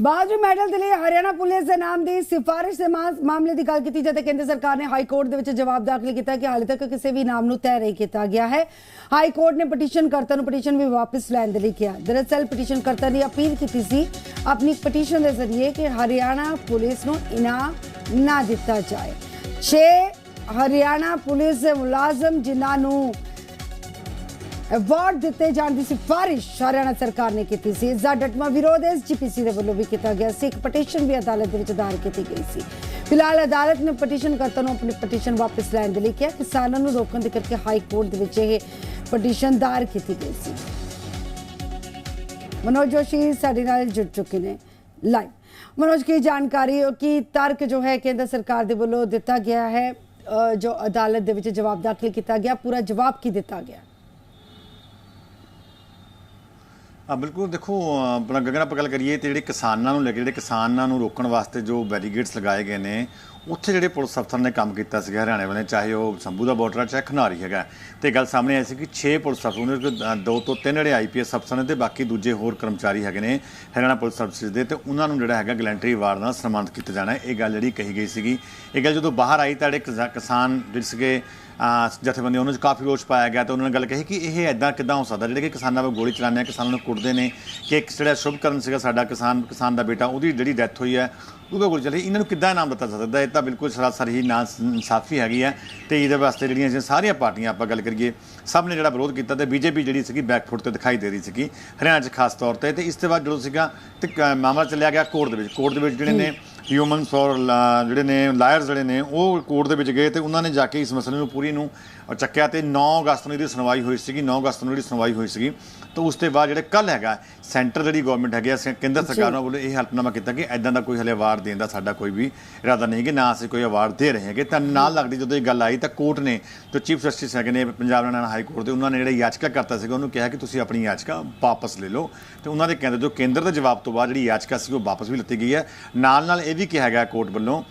ਬਾਜੂ ਮੈਡਲ ਦੇ ਲਈ ਹਰਿਆਣਾ ਪੁਲਿਸ ਦੇ ਨਾਮ ਦੀ ਸਿਫਾਰਿਸ਼ ਦੇ ਮਾਮਲੇ ਦੀ ਗੱਲ ਕੀਤੀ ਜਾਂਦੀ ਕੇਂਦਰ ਸਰਕਾਰ ਨੇ ਹਾਈ ਕੋਰਟ ਦੇ ਵਿੱਚ ਜਵਾਬ ਦਾਖਲ ਕੀਤਾ ਕਿ ਹਾਲੇ ਤੱਕ ਕਿਸੇ ਵੀ ਨਾਮ ਨੂੰ ਤੈਅ ਨਹੀਂ ਕੀਤਾ ਗਿਆ ਹੈ। ਹਾਈ ਕੋਰਟ ਨੇ ਪਟੀਸ਼ਨ ਕਰਤਾ ਨੂੰ ਪਟੀਸ਼ਨ ਵੀ ਵਾਪਸ ਲੈਣ ਦੇ ਲਈ ਕਿਹਾ। ਦਰਅਸਲ ਪਟੀਸ਼ਨ ਕਰਤਾ ਨੇ ਅਪੀਲ ਕੀਤੀ ਸੀ ਆਪਣੀ ਪਟੀਸ਼ਨ ਦੇ ਜ਼ਰੀਏ ਕਿ ਹਰਿਆਣਾ ਪੁਲਿਸ ਨੂੰ ਇਨਾਮ ਨਾ ਦਿੱਤਾ ਜਾਏ। 6 ਹਰਿਆਣਾ ਪੁਲਿਸ ਦੇ ਮੁਲਾਜ਼ਮ ਜਿਨ੍ਹਾਂ ਨੂੰ ਅਵਾਰਡ ਦਿੱਤੇ ਜਾਣ ਦੀ ਸਿਫਾਰਿਸ਼ ਹਰਿਆਣਾ ਸਰਕਾਰ ਨੇ ਕੀਤੀ ਸੀ। ਇਸ ਦਾ ਡਟਮਾ ਵਿਰੋਧ ਐਸਜੀਪੀਸੀ ਦੇ ਵੱਲੋਂ ਵੀ ਕੀਤਾ ਗਿਆ ਸੀ। ਇੱਕ ਪਟੀਸ਼ਨ ਵੀ ਅਦਾਲਤ ਦੇ ਵਿੱਚ ਦਾਇਰ ਕੀਤੀ ਗਈ ਸੀ। ਫਿਲਹਾਲ ਅਦਾਲਤ ਨੇ ਪਟੀਸ਼ਨ ਕਰਤਾ ਨੂੰ ਆਪਣੀ ਪਟੀਸ਼ਨ ਵਾਪਸ ਲੈਣ ਦੇ ਲਈ ਕਿਹਾ। ਕਿਸਾਨਾਂ ਨੂੰ ਰੋਕਣ ਦੇ ਕਰਕੇ ਹਾਈ ਕੋਰਟ ਦੇ ਵਿੱਚ ਇਹ ਪਟੀਸ਼ਨ ਦਾਇਰ ਕੀਤੀ ਗਈ ਸੀ। ਮਨੋਜ ਜੋਸ਼ੀ ਸਾਡੇ ਨਾਲ ਜੁੜ ਚੁੱਕੇ ਨੇ ਲਾਈਵ ਮਨੋਜ, ਕੀ ਜਾਣਕਾਰੀ ਹੋ? ਕਿ ਤਰਕ ਜੋ ਹੈ ਕੇਂਦਰ ਸਰਕਾਰ ਦੇ ਵੱਲੋਂ ਦਿੱਤਾ ਗਿਆ ਹੈ? ਜੋ ਅਦਾਲਤ ਦੇ ਵਿੱਚ ਜਵਾਬ ਦਾਖਲ ਕੀਤਾ ਗਿਆ। ਪੂਰਾ ਜਵਾਬ ਕੀ ਦਿੱਤਾ ਗਿਆ? ਆ ਬਿਲਕੁਲ। ਦੇਖੋ, ਆਪਣਾ ਗਗਨ, ਆਪਾਂ ਗੱਲ ਕਰੀਏ ਤੇ ਜਿਹੜੇ ਕਿਸਾਨਾਂ ਨੂੰ ਲੈ ਕੇ, ਜਿਹੜੇ ਕਿਸਾਨਾਂ ਨੂੰ ਰੋਕਣ ਵਾਸਤੇ ਜੋ ਬੈਰੀਗੇਡਸ ਲਗਾਏ ਗਏ ਨੇ, ਉੱਥੇ ਜਿਹੜੇ ਪੁਲਿਸ ਅਫਸਰ ਨੇ ਕੰਮ ਕੀਤਾ ਸੀਗਾ ਹਰਿਆਣੇ ਵਾਲੇ ਚਾਹੇ ਉਹ ਸੰਭੂ ਦਾ ਬਾਰਡਰ ਆ, ਚਾਹੇ ਖਨਾਰੀ ਹੈਗਾ। ਤੇ ਗੱਲ ਸਾਹਮਣੇ ਆਈ ਸੀ ਕਿ 6 ਪੁਲਿਸ ਅਫਸਰ ਉਹਨਾਂ ਦੇ ਦੋ ਤੋਂ ਤਿੰਨ ਜਿਹੜੇ ਆਈਪੀਐਸ ਅਫਸਰ ਨੇ ਤੇ ਬਾਕੀ ਦੂਜੇ ਹੋਰ ਕਰਮਚਾਰੀ ਹੈਗੇ ਨੇ ਹਰਿਆਣਾ ਪੁਲਿਸ ਸਰਵਿਸ ਦੇ ਤੇ ਉਹਨਾਂ ਨੂੰ ਜਿਹੜਾ ਹੈਗਾ ਗਲੈਂਟਰੀ ਅਵਾਰਡ ਨਾਲ ਸਨਮਾਨਿਤ ਕੀਤਾ ਜਾਣਾ। ਇਹ ਗੱਲ ਜਿਹੜੀ ਕਹੀ ਗਈ ਸੀਗੀ। ਇਹ ਗੱਲ ਜਦੋਂ ਬਾਹਰ ਆਈ ਤਾਂ ਜਿਹੜੇ ਕਿਸਾ- ਕਿਸਾਨ ਜਿਹੜੇ ਸੀਗੇ ਜਥੇਬੰਦੀ ਉਹਨਾਂ 'ਚ ਕਾਫੀ ਰੋਸ ਪਾਇਆ ਗਿਆ ਤੇ ਉਹਨਾਂ ਨੇ ਗੱਲ ਕਹੀ ਕਿ ਇਹ ਐਦਾਂ ਕਿਦਾਂ ਹੋ ਸਕਦਾ? ਜਿਹੜੇ ਕਿ ਕਿਸਾਨਾਂ 'ਤੇ ਗੋਲੀ ਚਲਾਉਂਦੇ ਆ, ਕਿਸਾਨਾਂ ਨੂੰ ਕੁੱਟਦੇ ਨੇ ਕਿ ਇੱਕ ਜਿਹੜਾ ਸ਼ੁਭਕਰਨ ਸੀਗਾ ਸਾਡਾ ਕਿਸਾਨ ਕਿਸਾਨ ਦਾ ਬੇਟਾ, ਉਹਦੀ ਜਿਹੜੀ ਡੈਥ ਹੋਈ ਹੈ, ਉਹਦੇ ਗੋਲੀ ਚੱਲੀ ਇਹਨਾਂ ਨੂੰ ਕਿੱਦਾਂ ਇਨਾਮ ਦਿੱਤਾ ਸਕਦਾ? ਇਹ ਤਾਂ ਬਿਲਕੁਲ ਸਰਾਸਰ ਹੀ ਨਾ ਇਨਸਾਫੀ ਹੈਗੀ ਹੈ ਤੇ ਇਹਦੇ ਵਾਸਤੇ ਜਿਹੜੀਆਂ ਸਾਰੀਆਂ ਪਾਰਟੀਆਂ ਆਪਾਂ ਗੱਲ ਕਰੀਏ, ਸਭ ਨੇ ਜਿਹੜਾ ਵਿਰੋਧ ਕੀਤਾ ਤੇ ਬੀਜੇਪੀ ਜਿਹੜੀ ਸੀਗੀ ਬੈਕਫੁੱਟ ਤੇ ਦਿਖਾਈ ਦੇ ਰਹੀ ਸੀਗੀ, ਹਰਿਆਣਾ 'ਚ ਖਾਸ ਤੌਰ ਤੇ। ਤੇ ਇਸ ਤੋਂ ਬਾਅਦ ਜਦੋਂ ਸੀਗਾ, ਤੇ ਕ- ਮਾਮਲਾ ਚੱਲਿਆ ਗਿਆ ਕੋਰਟ ਦੇ ਵਿੱਚ। ਕੋਰਟ ਦੇ ਵਿੱਚ ਜਿਹੜੇ ਨੇ ਹਿਊਮਨਸ ਔਰ uh, ਜਿਹੜੇ ਨੇ ਲਾਇਰਸ ਜਿਹੜੇ ਨੇ, ਉਹ ਕੋਰਟ ਦੇ ਵਿੱਚ ਗਏ ਤੇ ਉਹਨਾਂ ਨੇ ਜਾ ਕੇ ਇਸ ਮਸਲੇ ਨੂੰ ਪੂਰੀ ਨੂੰ ਚੱਕਿਆ ਤੇ 9 ਅਗਸਤ ਨੂੰ ਇਹਦੀ ਸੁਣਵਾਈ ਹੋਈ ਸੀਗੀ 9 ਅਗਸਤ ਨੂੰ ਜਿਹੜੀ ਸੁਣਵਾਈ ਹੋਈ ਸੀਗੀ ਤਾਂ ਉਸ ਤੋਂ ਬਾਅਦ ਜਿਹੜੇ ਕੱਲ ਹੈਗਾ ਸੈਂਟਰ ਜਿਹੜੀ ਗਵਰਨਮੈਂਟ ਹੈਗੀ ਆ, ਕੇਂਦਰ ਸਰਕਾਰ ਨੂੰ ਵੱਲੋਂ ਇਹ ਹਲਫਨਾਮਾ ਕੀਤਾ ਕਿ ਐਦਾਂ ਦਾ ਕੋਈ ਹਲੇ ਅਵਾਰਡ ਦੇਣ ਦਾ ਸਾਡਾ ਕੋਈ ਵੀ ਇਰਾਦਾ ਨਹੀਂ ਕਿ ਨਾ ਅਸੀਂ ਕੋਈ ਅਵਾਰਡ ਦੇ ਰਹੇ ਹੈਗੇ। ਤਾਂ ਨਾਲ ਲੱਗਦੀ ਜਦੋਂ ਇਹ ਗੱਲ ਆਈ ਤਾਂ ਕੋਰਟ ਨੇ ਜੋ ਚੀਫ ਜਸਟਿਸ ਹੈਗੇ ਨੇ ਪੰਜਾਬ ਹਰਿਆਣਾ ਹਾਈ ਕੋਰਟ ਦੇ ਉਹਨਾਂ ਨੇ ਜਿਹੜਾ ਯਾਚਕਾ ਕਰਤਾ ਸੀਗਾ ਉਹਨੂੰ ਕਿਹਾ ਕਿ ਤੁਸੀਂ ਆਪਣੀ ਯਾਚਕਾ ਵਾਪਸ ਲੈ ਲਓ। ਤੇ ਉਹਨਾਂ ਦੇ ਕਹਿੰਦੇ ਜੋ ਕੇਂਦਰ ਦੇ ਜਵਾਬ ਤੋਂ ਬਾਅਦ ਜਿਹੜੀ ਯਾਚਕਾ ਸੀ ਉਹ ਵਾਪਸ ਵੀ ਲਿੱਤੀ ਗਈ ਹੈ। ਨਾਲ ਨਾਲ ਇਹ ਵੀ ਕਿਹਾ ਗਿਆ ਕੋਰਟ ਵੱਲੋਂ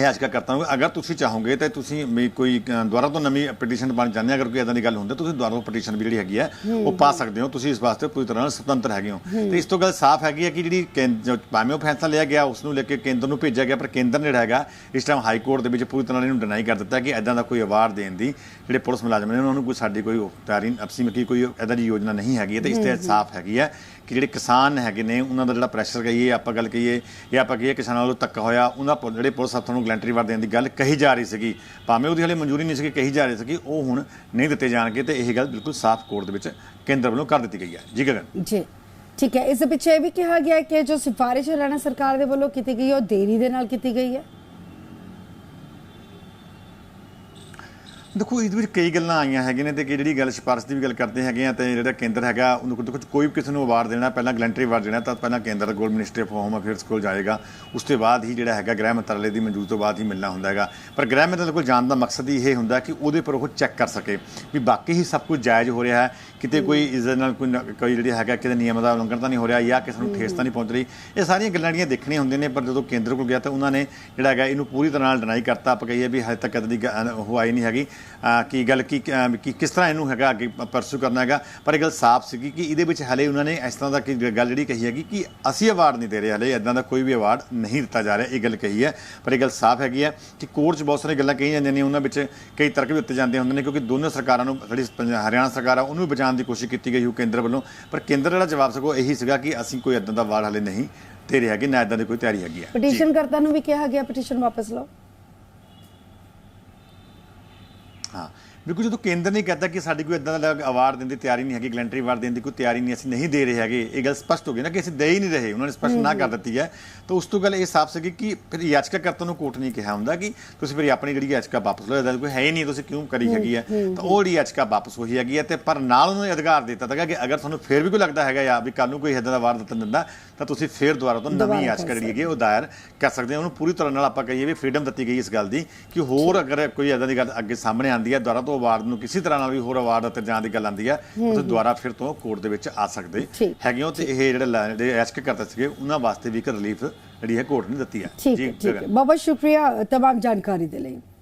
ਅੱਜ ਕਰਤਾ ਹਾਂ। ਅਗਰ ਤੁਸੀਂ ਚਾਹੋਗੇ ਤਾਂ ਤੁਸੀਂ ਵੀ ਕੋਈ ਅ, ਦੁਬਾਰਾ ਤੋਂ ਨਵੀਂ ਪਟੀਸ਼ਨ ਬਣ ਜਾਂਦੇ ਆ, ਅਗਰ ਕੋਈ ਇਦਾਂ ਦੀ ਗੱਲ ਹੁੰਦੀ ਤੁਸੀਂ ਦੁਬਾਰਾ ਤੋਂ ਪਟੀਸ਼ਨ ਵੀ ਜਿਹੜੀ ਹੈਗੀ ਹੈ ਉਹ ਪਾ ਸਕਦੇ ਹੋ। ਤੁਸੀਂ ਇਸ ਵਾਸਤੇ ਪੂਰੀ ਤਰ੍ਹਾਂ ਨਾਲ ਸੁਤੰਤਰ ਹੈਗੇ ਹੋ। ਤੇ ਇਸ ਤੋਂ ਗੱਲ ਸਾਫ਼ ਹੈਗੀ ਹੈ ਕਿ ਜਿਹੜੀ ਕੇਂ- ਭਾਵੇਂ ਉਹ ਫੈਸਲਾ ਲਿਆ ਗਿਆ ਉਸ ਨੂੰ ਲੈ ਕੇ ਕੇਂਦਰ ਨੂੰ ਭੇਜਿਆ ਗਿਆ ਪਰ ਕੇਂਦਰ ਨੇ ਜਿਹੜਾ ਹੈਗਾ ਇਸ ਟਾਈਮ ਹਾਈ ਕੋਰਟ ਦੇ ਵਿੱਚ ਪੂਰੀ ਤਰ੍ਹਾਂ ਇਹਨੂੰ ਡਿਨਾਈ ਕਰ ਦਿੱਤਾ ਕਿ ਇਦਾਂ ਦਾ ਕੋਈ ਅਵਾਰਡ ਦੇਣ ਦੀ ਜਿਹੜੇ ਪੁਲਿਸ ਮੁਲਾਜ਼ਮ ਨੇ ਉਹਨਾਂ ਨੂੰ ਕੋਈ ਸਾਡੀ ਕੋਈ ਤਿਆਰੀ ਅਪਸੀ ਮਕੀ ਕੋਈ ਇਦਾਂ ਦੀ ਯੋਜਨਾ ਨਹੀਂ ਹੈਗੀ ਤੇ ਇਸ ਤੇ ਸਾਫ਼ ਹੈਗੀ ਹੈ ਕਿ ਜਿਹੜੇ ਕਿਸਾਨ ਹੈਗੇ ਨੇ, ਉਹਨਾਂ ਦਾ ਜਿਹੜਾ ਪ੍ਰੈਸ਼ਰ ਕਹੀਏ, ਆਪਾਂ ਗੱਲ ਕਹੀਏ, ਜਾਂ ਆਪਾਂ ਕਹੀਏ ਕਿਸਾਨਾਂ ਵੱਲੋਂ ਧੱਕਾ ਹੋਇਆ, ਉਹਨਾਂ ਪੁ- ਜਿਹੜੇ ਪੁਲਿਸ ਹੱਥਾਂ ਨੂੰ ਗਲੈਂਟਰੀ ਵਾਰ ਦੇਣ ਦੀ ਗੱਲ ਕਹੀ ਜਾ ਰਹੀ ਸੀਗੀ। ਭਾਵੇਂ ਉਹਦੀ ਹਲੇ ਮਨਜ਼ੂਰੀ ਨਹੀਂ ਸੀਗੀ, ਕਹੀ ਜਾ ਰਹੀ ਸੀਗੀ, ਉਹ ਹੁਣ ਨਹੀਂ ਦਿੱਤੇ ਜਾਣਗੇ ਤੇ ਇਹ ਗੱਲ ਬਿਲਕੁਲ ਸਾਫ਼ ਕੋਰਟ ਦੇ ਵਿੱਚ ਕੇਂਦਰ ਵੱਲੋਂ ਕਰ ਦਿੱਤੀ ਗਈ ਹੈ। ਜੀ ਗਗਨ। ਜੀ। ਠੀਕ ਹੈ, ਇਸ ਦੇ ਪਿੱਛੇ ਇਹ ਵੀ ਕਿਹਾ ਗਿਆ ਹੈ ਕਿ ਜੋ ਸਿਫਾਰਿਸ਼ ਹਰਿਆਣਾ ਸਰਕਾਰ ਦੇ ਵੱਲੋਂ ਕੀਤੀ ਗਈ ਹੈ, ਉਹ ਦੇਰੀ ਦੇ ਨਾਲ ਕੀਤੀ ਗਈ ਹੈ। ਦੇਖੋ, ਇਹਦੇ ਵਿੱਚ ਕਈ ਗੱਲਾਂ ਆਈਆਂ ਹੈਗੀਆਂ ਨੇ ਤੇ ਕਿ ਜਿਹੜੀ ਗੱਲ ਸਿਫਾਰਿਸ਼ ਦੀ ਵੀ ਗੱਲ ਕਰਦੇ ਹੈਗੇ ਆ ਤੇ ਜਿਹੜਾ ਕੇਂਦਰ ਹੈਗਾ, ਉਹਨੂੰ ਦੇਖੋ ਕੋਈ ਵੀ ਕਿਸੇ ਨੂੰ ਅਵਾਰਡ ਦੇਣਾ, ਪਹਿਲਾਂ ਗਲੈਂਟਰੀ ਅਵਾਰਡ ਦੇਣਾ, ਤਾਂ ਪਹਿਲਾਂ ਕੇਂਦਰ ਗੋਲ ਮਿਨਿਸਟਰੀ ਆਫ ਹੋਮ ਅਫੇਅਰਸ ਕੋਲ ਜਾਏਗਾ। ਉਸ ਤੋਂ ਬਾਅਦ ਹੀ ਜਿਹੜਾ ਹੈਗਾ ਗ੍ਰਹਿ ਮੰਤਰਾਲੇ ਦੀ ਮਨਜ਼ੂਰੀ ਤੋਂ ਬਾਅਦ ਹੀ ਮਿਲਣਾ ਹੁੰਦਾ ਹੈਗਾ। ਪਰ ਗ੍ਰਹਿ ਮੰਤਰਾਲੇ ਕੋਲ ਜਾਣ ਦਾ ਮਕਸਦ ਹੀ ਇਹ ਹੁੰਦਾ ਕਿ ਉਹਦੇ ਪਰ ਉਹ ਚੈੱਕ ਕਰ ਸਕੇ ਵੀ ਬਾਕੀ ਹੀ ਸਭ ਕੁਝ ਜਾਇਜ਼ ਹੋ ਰਿਹਾ ਹੈ। ਕਿਤੇ ਕੋਈ ਇਸ ਦੇ ਨਾਲ ਕੋਈ ਨ- ਕੋਈ ਜਿਹੜੀ ਹੈਗਾ ਕਿਤੇ ਨਿਯਮ ਦਾ ਉਲੰਘਣ ਤਾਂ ਨਹੀਂ ਹੋ ਰਿਹਾ ਜਾਂ ਕਿਸੇ ਨੂੰ ਠੇਸ ਤਾਂ ਨਹੀਂ ਪਹੁੰਚ ਰਹੀ। ਇਹ ਸਾਰੀਆਂ ਗੱਲਾਂ ਜਿਹੜੀਆਂ ਦੇਖਣੀਆਂ ਹੁੰਦੀਆਂ ਨੇ, ਪਰ ਜਦੋਂ ਕੇਂਦਰ ਕੋਲ ਗਿਆ ਤਾਂ ਉਹਨਾਂ ਨੇ ਜਿਹੜਾ ਹੈਗਾ ਇਹਨੂੰ ਪੂਰੀ ਤਰ੍ਹਾਂ ਨਾਲ ਡਿਨਾਈ ਕਰਤਾ। ਆਪਾਂ ਕਹੀਏ ਵੀ ਹਜੇ ਤੱਕ ਦੀ ਉਹ ਆਈ ਨਹੀਂ ਹੈਗੀ। ਕੀ ਗੱਲ ਕੀ ਕੀ ਕਿਸ ਤਰ੍ਹਾਂ ਇਹਨੂੰ ਹੈਗਾ ਅੱਗੇ ਪਰਸੂ ਕਰਨਾ ਹੈਗਾ? ਪਰ ਇਹ ਗੱਲ ਸਾਫ਼ ਸੀਗੀ ਕਿ ਇਹਦੇ ਵਿੱਚ ਹਲੇ ਉਹਨਾਂ ਨੇ ਇਸ ਤਰ੍ਹਾਂ ਦਾ ਕੀ ਗੱਲ ਜਿਹੜੀ ਕਹੀ ਹੈਗੀ ਕਿ ਅਸੀਂ ਅਵਾਰਡ ਨਹੀਂ ਦੇ ਰਹੇ ਹਲੇ ਇਦਾਂ ਦਾ ਕੋਈ ਵੀ ਅਵਾਰਡ ਨਹੀਂ ਦਿੱਤਾ ਜਾ ਰਿਹਾ ਇਹ ਗੱਲ ਕਹੀ ਹੈ। ਪਰ ਇਹ ਗੱਲ ਸਾਫ਼ ਹੈਗੀ ਹੈ ਕਿ ਕੋਰਟ 'ਚ ਬਹੁਤ ਸਾਰੀਆਂ ਗੱਲਾਂ ਕਹੀਆਂ ਜਾਂਦੀਆਂ ਨੇ ਉਹਨਾਂ ਵਿੱਚ ਕਈ ਤਰਕ ਵੀ ਉੱਤੇ ਜਾਂਦੇ ਹੁੰਦੇ ਨੇ ਕਿਉਂਕਿ ਦੋਨੋਂ ਸਰਕਾਰਾਂ ਨੂੰ ਜਿਹੜੀ ਹਰਿਆਣਾ ਸਰਕਾਰ ਆ ਉਹਨੂੰ ਵੀ ਬਚਾਉਣ ਦੀ ਕੋਸ਼ਿਸ਼ ਕੀਤੀ ਗਈ ਉਹ ਕੇਂਦਰ ਵੱਲੋਂ। ਪਰ ਕੇਂਦਰ ਜਿਹੜਾ ਜਵਾਬ ਸਗੋਂ ਇਹੀ ਸੀਗਾ ਕਿ ਅਸੀਂ ਕੋਈ ਇਦਾਂ ਦਾ ਅਵਾਰਡ ਹਲੇ ਨਹੀਂ ਦੇ ਰਹੇ ਹੈਗੇ ਨਾ ਇਦਾਂ ਦੀ ਕੋਈ ਤਿਆਰੀ ਹੈਗੀ ਹੈ। ਪਟੀਸ਼ਨ ਕਰਤਾ ਨੂੰ ਵੀ ਕਿਹਾ ਗਿਆ ਪਟੀਸ਼ਨ ਵਾਪਸ ਲਓ। ਹਾਂ। ਬਿਲਕੁਲ ਜਦੋਂ ਕੇਂਦਰ ਨੇ ਕਹਤਾ ਕਿ ਸਾਡੀ ਕੋਈ ਇਦਾਂ ਦਾ ਅਵਾਰਡ ਦੇਣ ਦੀ ਤਿਆਰੀ ਨਹੀਂ ਹੈਗੀ ਗਲੈਂਟਰੀ ਅਵਾਰਡ ਦੇਣ ਦੀ ਕੋਈ ਤਿਆਰੀ ਨਹੀਂ ਅਸੀਂ ਨਹੀਂ ਦੇ ਰਹੇ ਹੈਗੇ ਇਹ ਗੱਲ ਸਪਸ਼ਟ ਹੋ ਗਈ ਨਾ ਕਿ ਅਸੀਂ ਦੇ ਹੀ ਨਹੀਂ ਰਹੇ ਉਹਨਾਂ ਨੇ ਸਪਸ਼ਟ ਨਾ ਕਰ ਦਿੱਤੀ ਹੈ। ਤਾਂ ਉਸ ਤੋਂ ਗੱਲ ਇਹ ਸਾਫ਼ ਸੀਗੀ ਕਿ ਫਿਰ ਯਾਚਕਾ ਕਰਤਾ ਨੂੰ ਕੋਰਟ ਨਹੀਂ ਕਿਹਾ ਹੁੰਦਾ ਕਿ ਤੁਸੀਂ ਫਿਰ ਆਪਣੀ ਜਿਹੜੀ ਯਾਚਕਾ ਵਾਪਸ ਲਓ ਇਹਦਾ ਕੋਈ ਹੈ ਹੀ ਨਹੀਂ ਤੁਸੀਂ ਕਿਉਂ ਕਰੀ ਹੈਗੀ ਹੈ? ਤਾਂ ਉਹ ਜਿਹੜੀ ਯਾਚਕਾ ਵਾਪਸ ਹੋਈ ਹੈਗੀ ਹੈ ਤੇ ਪਰ ਨਾਲ ਉਹਨਾਂ ਨੇ ਅਧਿਕਾਰ ਦਿੱਤਾ ਤਾਂ ਕਿ ਅਗਰ ਤੁਹਾਨੂੰ ਫਿਰ ਵੀ ਕੋਈ ਲੱਗਦਾ ਹੈਗਾ ਜਾਂ ਵੀ ਕੱਲ ਨੂੰ ਕੋਈ ਇਦਾਂ ਦਾ ਅਵਾਰਡ ਦਿੱਤਾ ਦਿੰਦਾ ਤਾਂ ਤੁਸੀਂ ਫਿਰ ਦੁਬਾਰਾ ਤੋਂ ਨਵੀਂ ਯਾਚਕਾ ਜਿਹੜੀ ਹੈਗੀ ਉਹ ਦਾਇਰ ਕਰ ਸਕਦੇ ਹੋ। ਉਹਨੂੰ ਪੂਰੀ ਤਰ੍ਹਾਂ ਨਾਲ ਆਪਾਂ ਕਹੀਏ ਵੀ ਫ੍ਰੀडम ਦਿੱਤੀ ਗਈ ਇਸ ਗੱਲ ਦੀ ਕਿ ਹੋਰ ਅਗਰ ਕੋਈ ਇਦਾਂ ਦੀ ਗੱਲ ਅੱਗੇ ਸਾਹਮਣੇ ਆਂਦੀ ਹੈ ਦੁਬਾਰਾ ਤੋਂ ਅਵਾਰਡ ਨੂੰ ਕਿਸੇ ਤਰ੍ਹਾਂ ਨਾਲ ਵੀ ਹੋਰ ਅਵਾਰਡ ਉੱਤੇ ਜਾਣ ਦੀ ਗੱਲ ਆਂਦੀ ਹੈ ਤੁਸੀਂ ਦੁਬਾਰਾ ਫਿਰ ਤੋਂ ਕੋਰਟ ਦੇ ਵਿੱਚ ਆ ਸਕਦੇ ਠੀਕ। ਹੈਗੇ ਹੋ ਤੇ ਇਹ ਜਿਹੜੇ ਲਾ- ਜਿਹੜੇ ਐਸਕ ਕਰਦੇ ਸੀਗੇ ਉਹਨਾਂ ਵਾਸਤੇ ਵੀ ਇੱਕ ਰਿਲੀਫ ਜਿਹੜੀ ਹੈ ਕੋਰਟ ਨੇ ਦਿੱਤੀ ਹੈ ਠੀਕ ਹੈ ਠੀਕ ਹੈ ਗਗਨ। ਬਹੁਤ ਬਹੁਤ ਸ਼ੁਕਰੀਆ तमाम ਜਾਣਕਾਰੀ ਦੇ ਲਈ